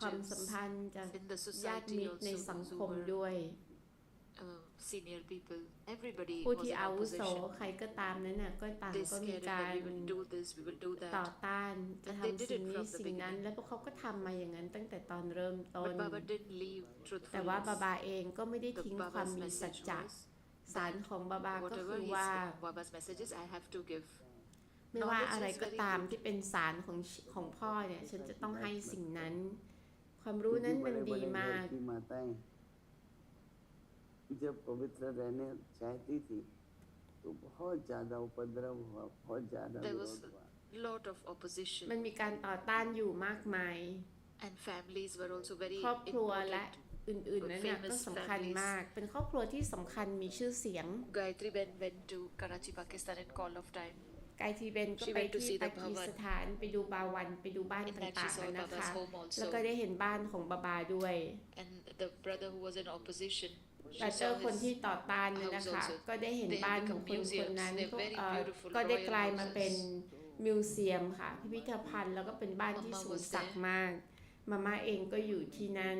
ความ relatives สัมพันธ์จาก in the ญาติ society มิตรใน also สัง those ค who ม were ด้วย uh, senior people. Everybody ผู้ was ที่ in อาวุโส opposition. ใครก็ตามนั้นน่ะก็ต่าง They ก็มี scared การ that we will do this, we will do ต่อ that. ต้านจะ And they ทำ did สิ่ง it นี้ from the สิ่งนั้น beginning. แล้วพวกเขาก็ทำมาอย่างนั้นตั้งแต่ตอนเริ่มต้น But Baba didn't leave แต่ว่าบา truthfulness. บาเองก็ไม่ได้ The ทิ้งความ Baba's มีสัจ message จะ was สารของบาบาก็ whatever คือ his ว่า Baba's messages I have to give. ไม่ว่า Knowledge อะไร is ก็ very ตาม good. ที่เป็นสารของชีของพ่อเนี่ย ฉันจะต้องให้สิ่งนั้น ความรู้นั้นมัน बड़े ดี बड़े มาก घर की माताएं जब पवित्र रहने चाहती थी तो बहुत ज्यादा उपद्रव हुआ बहुत ज्यादा There विरोध was- हुआ Lot of opposition มันมีการต่อต้านอยู่มากมาย and families were also very ครอบครัวและ important. อื่นๆนั้นน่ะ Famous ก็สำคัญ families มาก เป็นครอบครัวที่สำคัญมีชื่อเสียง Gayatri Ben went to Karachi, Pakistan in call of time. ไกทีเบนก็ She ไป went to ที่ see ปา the กีสถานไปดูบาวันไปดูบ้าน In that she ต่าง saw ๆนะคะ Baba's home แล้วก็ also. ได้เห็นบ้านของบาบาด้วย And the brother who was in opposition, แต่ she เจอ saw คนที่ his ต่อต้านเนี่ยนะคะ house also. ก็ได้เห็น They have บ้านของ become คนคน museums. นั้น They're ก็ very เอ่อ beautiful ก็ได้ royal กลายมาเป็น houses. มิวเซียมค่ะ พิพิธภัณฑ์แล้วก็เป็นบ้านที่ Mama สูง was ศักดิ์ there. มากมาม่าเองก็อยู่ที่นั่น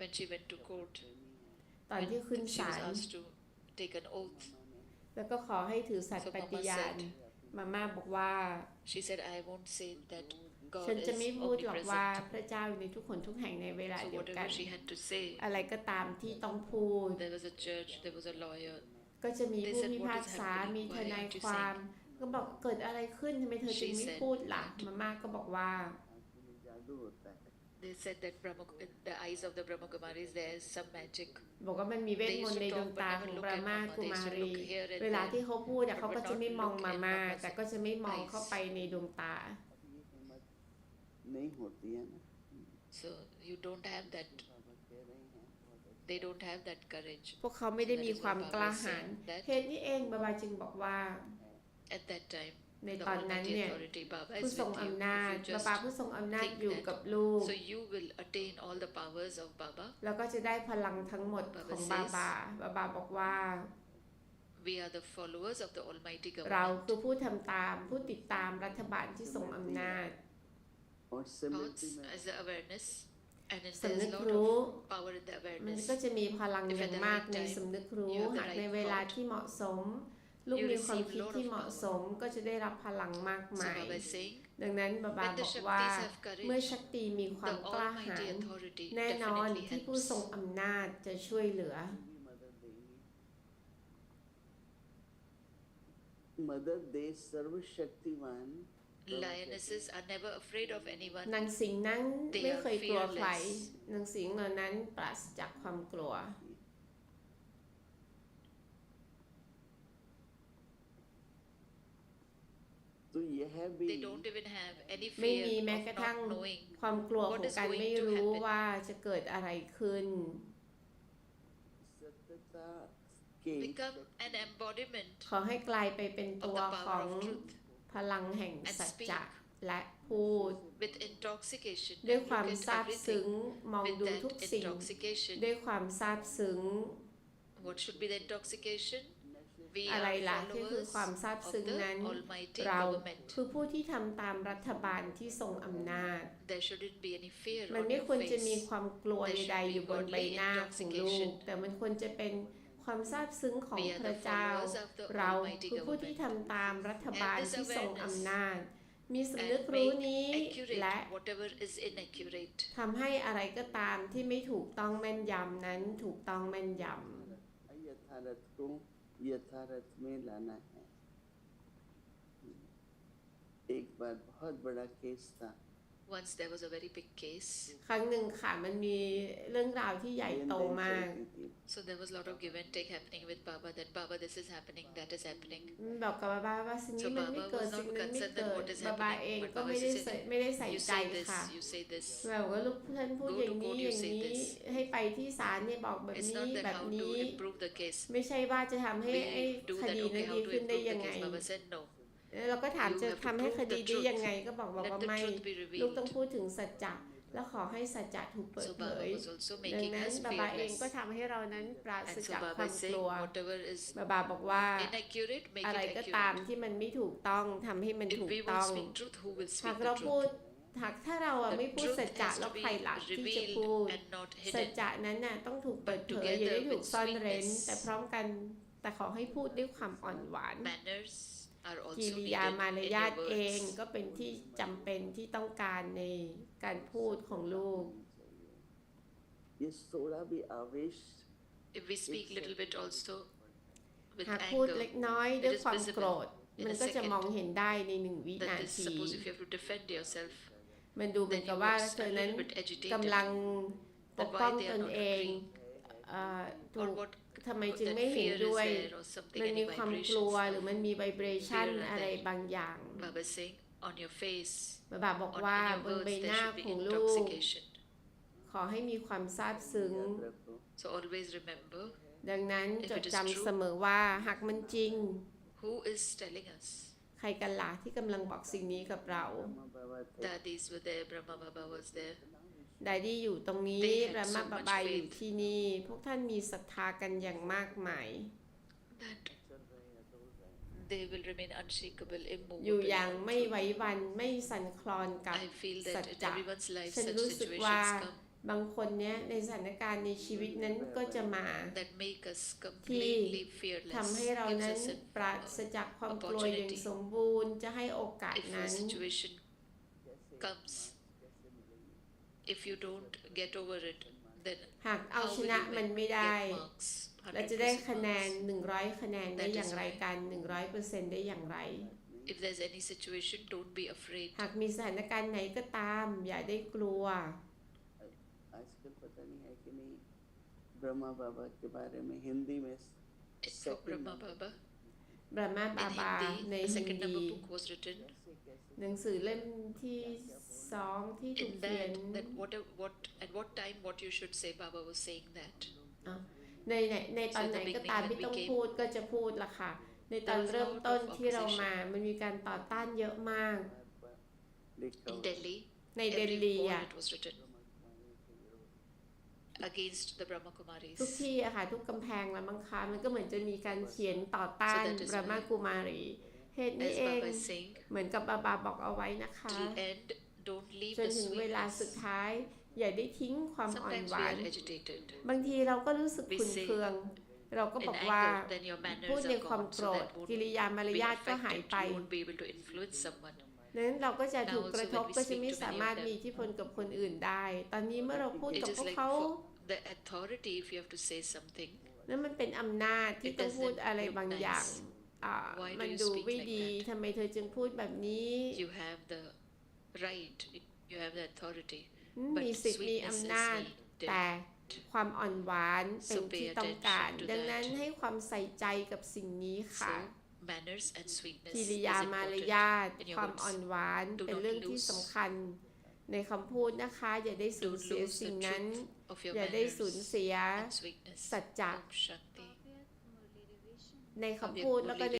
when she went to court. ตอนที่ขึ้น And she ศา was ล asked to take an oath. แล้วก็ขอให้ถือสัตย์ So ป Mama ฏิญาณ said- มาม่าบอกว่า she said I won't say that God ฉันจะไม่พูดหรอกว่าพระเจ้าอยู่ในทุกคนทุกแห่งในเวลาเดียวกัน she had to say อะไรก็ตามที่ต้องพูด there was a judge there was a lawyer ก็จะมีผู้พิพากษา มีทนายความ ก็บอกเกิดอะไรขึ้นทำไมเธอจึงไม่พูดล่ะมาม่าก็บอกว่า they said that Brahma, the eyes of the Brahma Kumaris there's some magic บอกว่ามันมีเวทมนต์ในดวงตาของบรามากุมารี เวลาที่เขาพูดเขาก็จะไม่มองมามา แต่ก็จะไม่มองเข้าไปในดวงตา so you don't have that they don't have that courage พวกเขาไม่ได้มีความกล้าหาญเหตุนี้เองบาบาจึงบอกว่า at that time ในตอนนั้นเนี่ยผู้ทรงอำนาจบาบาผู้ทรงอำนาจอยู่กับลูกแล้วก็จะได้พลังทั้งหมดของบาบาบาบาบอกว่าเราคือผู้ทำตามผู้ติดตามรัฐบาลที่ทรงอำนาจสำนึกรู้มันก็จะมีพลังอย่างมากในสำนึกรู้หากในเวลาที่เหมาะสม ลูกมีความคิดที่เหมาะสมก็จะได้รับพลังมากมาย ดังนั้นบาบาบอกว่า เมื่อชักตีมีความกล้าหาญแน่นอนที่ผู้ทรงอำนาจจะช่วยเหลือ Mother Day Sarvashaktiman Lionesses are never afraid of anyone. นางสิงนั้นไม่เคยกลัวใคร นางสิงเหล่านั้นปราศจากความกลัว Do you have me? They don't even have any ไม่ fear มีแม้ of กระทั่ง not knowing ความกลัวข what อง is การไม่ going to รู้ happen ว่าจะเกิดอะไรขึ้น Satata Gate Become an embodiment ขอให้กลายไปเป็นตัวของ พลังแห่งสัจจะ และพูด with intoxication ด้วยความซาบซึ้ง มอง with ดู that ทุกสิ่ง intoxication ด้วยความซาบซึ้ง what should be the intoxication อะไรล่ะที่คือความซาบซึ้งนั้น เราคือผู้ที่ทำตามรัฐบาลที่ทรงอำนาจ มันไม่ควรจะมีความกลัวใดๆอยู่บนใบหน้าของลูก แต่มันควรจะเป็นความซาบซึ้งของพระเจ้า เราคือผู้ที่ทำตามรัฐบาลที่ทรงอำนาจ มีสำนึกรู้นี้และทำให้อะไรก็ตามที่ไม่ถูกต้องแม่นยำนั้นถูกต้องแม่นยำ यथारथ में लाना है। एक बार बहुत बड़ा केस था। Once there was a very big case. ครั้งหนึ่งค่ะมันมีเรื่องราวที่ใหญ่โตมาก So there was a lot of give and take happening with Baba. That Baba, this is happening, that is happening. บอกกับบาบาว่าสิ่งนี้มันไม่เกิดสิ่งนั้นไม่เกิดบาบาเองก็ไม่ได้ใส่ไม่ได้ใส่ใจค่ะแบบว่าลูกเพื่อนพูดอย่างนี้อย่างนี้ให้ไปที่ศาลเนี่ยบอกแบบนี้แบบนี้ ไม่ใช่ว่าจะทำให้ไอ้คดีนั้นดีขึ้นได้ยังไง case Baba said no แล้วเราก็ถาม You จะ have to ทำให้ prove คดี the ดี truth. ยังไงก็บอกบอก let ว่า the ไม่ truth be ลูกต้อง revealed พูดถึงสัจจะแล้วขอให้สัจจะถูกเปิด so เผ Baba ย was also ดัง making นั้น us บาบาเองก็ fearless ทำให้เรานั้นปราศ and so จากค Baba วาม is ก saying ลัว whatever is บาบาบอกว่า inaccurate make อะไร it ก็ตาม accurate ที่มันไม่ถูกต้องทำให้มัน if ถูก we ต้อ will ง speak truth who will หา speak กเรา the พูด truth หากถ้าเราอะ The ไม่พูด truth สัจจะ has แล้ว to be ใครหลักที่จะพูด revealed and not สัจ hidden. จะนั้นน่ะต้องถูกเปิดเผย together อย่าได้ถูก with ซ่อนเร้น sweetness แต่พร้อมกันแต่ขอให้พูดด้วยความอ่อนหวาน Manners are กิริยามารยาทเองก็เป็นที่จำเป็นที่ต้องการในการพูดของลูก If we speak little bit also หากพูดเล็กน้อยด้วยความโกรธ มันก็จะมองเห็นได้ในหนึ่งวินาทีมันดูเหมือนกับว่าเธอนั้นกำลังปกป้องตนเองถูก ทำไมจึงไม่เห็นด้วย มันมีความกลัวหรือมันมีไบเบรชันอะไรบางอย่างบาบาบอกว่าบนใบหน้าของลูก ขอให้มีความซาบซึ้งดังนั้นจดจำเสมอว่าหากมันจริงใครกันล่ะที่กำลังบอกสิ่งนี้กับเรา That is where Brahma Baba was there ไดดี้อยู่ตรงนี้ They had รามา so บา much บาอยู่ faith ที่นี่ พวกท่านมีศรัทธากันอย่างมากมาย That they will remain unshakable, อยู่อย่าง immovable. ไม่ไหวหวันไม่สั่นคลอนกับ I feel สั that จ in จะ everyone's life ฉัน such รู้สึกว่า situations come บางคนเนี้ยในสถานการณ์ในชีวิตนั้นก็จะมา that make us completely ทำ fearless, ให้เรา gives นั้น us a ปราศจากความกลัวอย่างสมบูรณ์จะให้โอกาส if a นั้น situation comes, if you don't get over it, then หากเอา how ช will นะ you มัน get ไม่ได้ marks? เราจะได้ 100% คะแนน marks. 100 คะแนนได้อย่างไรกัน 100%ได้อย่างไร If there's any situation, don't be afraid. หากมีสถานการณ์ไหนก็ตาม อย่าได้กลัว आजकल पता नहीं है कि नहीं ब्रह्मा बाबा के बारे में हिंदी में For second Brahma number. Baba, บรามาบาบาในฮินดีหนังสือเล่มที่สองที่ถูกเขียน what what at what time what you should say Baba was saying that ในในในตอนไหนก็ตามที่ต้องพูดก็จะพูดละค่ะ ในตอนเริ่มต้นที่เรามา มันมีการต่อต้านเยอะมาก ในเดลีในเดลีอะ against the Brahma ทุก Kumaris. ที่อะค่ะ ทุกกำแพงและมังคะมันก็เหมือนจะมีการเขียนต่อต้าน So that is บรามา why- กุมารีเหตุนี้ As เอง Baba is saying, เหมือนกับบาบาบอกเอาไว้นะคะ till end, don't leave จน the ถึงเวลาสุด sweetness. ท้าย อย่าได้ทิ้งความอ่อน Sometimes ห we วาน are agitated. บางทีเราก็รู้สึก We ขุน say เคือง เราก็ In บอกว่า anger, then your พูด manners ใน are ความ gone, โกร so ธ that won't กิริยามาร be ยาทก็หาย affected. ไป You won't be able to influence someone. นั้นเราก็จะถูก Now กระ also ทบ when we ก็จะ speak ไม่ to many สามารถ of them, มีอิทธิพลกับคนอื่นได้ ตอนนี้เมื่อเราพูด It กับ is พวก like เขา for the authority, if you have to say something, นั่นมันเป็นอำนาจที่ It ต้องพูด doesn't อะไร look บางอย่าง nice. อ่า Why do มัน you ดู speak ไม่ like ดี that? ทำไมเธอจึงพูดแบบนี้ you have the right, you have the authority. อืม But มีสิทธิ์มี sweetness is อำนาจ needed. แต่ความอ่อนหวานเป็น So pay ที่ต้องการ attention to ดังนั้น that. ให้ความใส่ใจกับสิ่งนี้ So ค่ะ manners and sweetness กิ is ริยามาร important. ยาท in your ความ words. อ่อนหวาน Do เป็น not เรื่องที่ lose สำคัญ ในคำพูดนะคะ อย่าได้สูญ Don't เสีย lose สิ่ง the นั้น truth of your อย่าได้สูญ manners เสีย and sweetness. สัจจะ Om Shanti. ในคำพูดแล้วก็ใน